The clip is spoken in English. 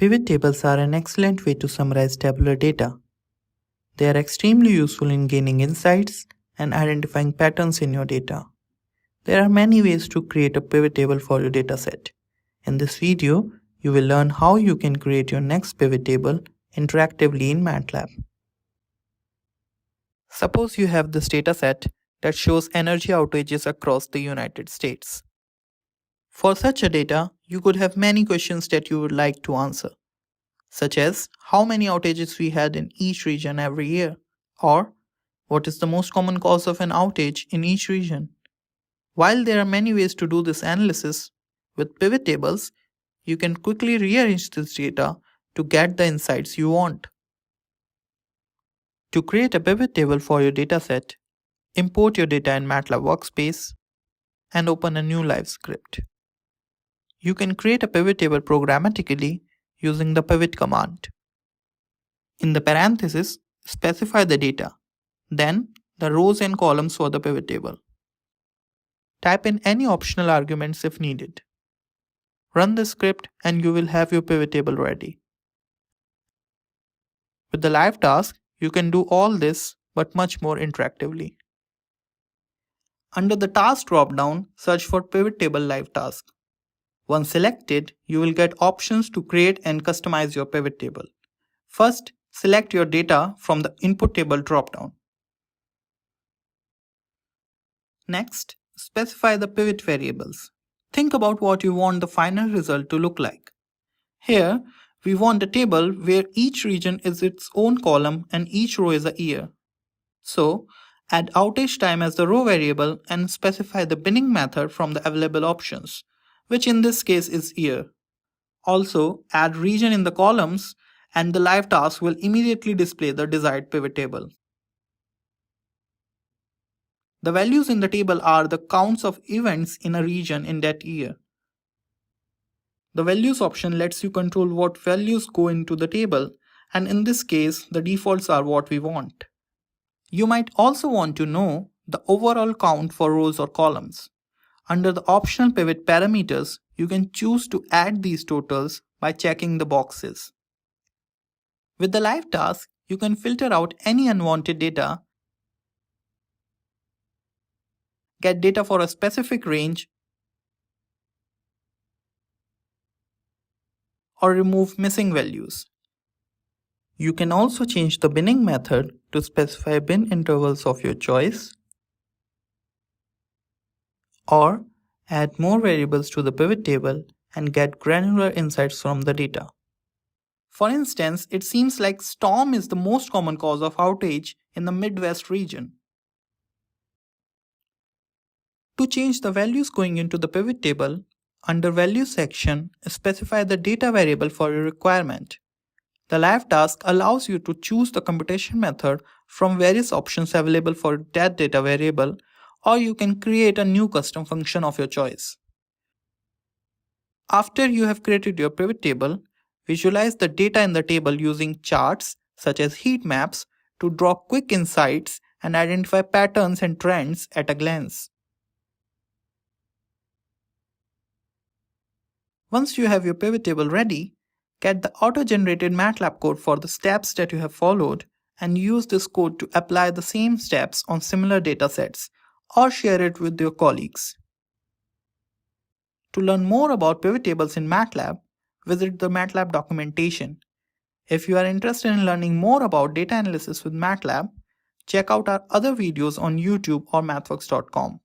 Pivot tables are an excellent way to summarize tabular data. They are extremely useful in gaining insights and identifying patterns in your data. There are many ways to create a pivot table for your dataset. In this video, you will learn how you can create your next pivot table interactively in MATLAB. Suppose you have this dataset that shows energy outages across the United States. For such a data, you could have many questions that you would like to answer, such as how many outages we had in each region every year, or what is the most common cause of an outage in each region. While there are many ways to do this analysis, with pivot tables, you can quickly rearrange this data to get the insights you want. To create a pivot table for your dataset, import your data in MATLAB Workspace and open a new live script. You can create a pivot table programmatically using the pivot command. In the parenthesis, specify the data, then the rows and columns for the pivot table. Type in any optional arguments if needed. Run the script and you will have your pivot table ready. With the live task, you can do all this but much more interactively. Under the task dropdown, search for pivot table live task. Once selected, you will get options to create and customize your pivot table. First, select your data from the input table dropdown. Next, specify the pivot variables. Think about what you want the final result to look like. Here, we want a table where each region is its own column and each row is a year. So, add outage time as the row variable and specify the binning method from the available options which in this case is year. Also, add region in the columns and the live task will immediately display the desired pivot table. The values in the table are the counts of events in a region in that year. The values option lets you control what values go into the table and in this case the defaults are what we want. You might also want to know the overall count for rows or columns. Under the optional pivot parameters, you can choose to add these totals by checking the boxes. With the live task, you can filter out any unwanted data, get data for a specific range, or remove missing values. You can also change the binning method to specify bin intervals of your choice or add more variables to the pivot table and get granular insights from the data. For instance, it seems like storm is the most common cause of outage in the Midwest region. To change the values going into the pivot table, under Values section, specify the data variable for your requirement. The live task allows you to choose the computation method from various options available for that data variable or you can create a new custom function of your choice. After you have created your pivot table, visualize the data in the table using charts such as heat maps to draw quick insights and identify patterns and trends at a glance. Once you have your pivot table ready, get the auto-generated MATLAB code for the steps that you have followed and use this code to apply the same steps on similar datasets or share it with your colleagues. To learn more about pivot tables in MATLAB, visit the MATLAB documentation. If you are interested in learning more about data analysis with MATLAB, check out our other videos on YouTube or mathworks.com.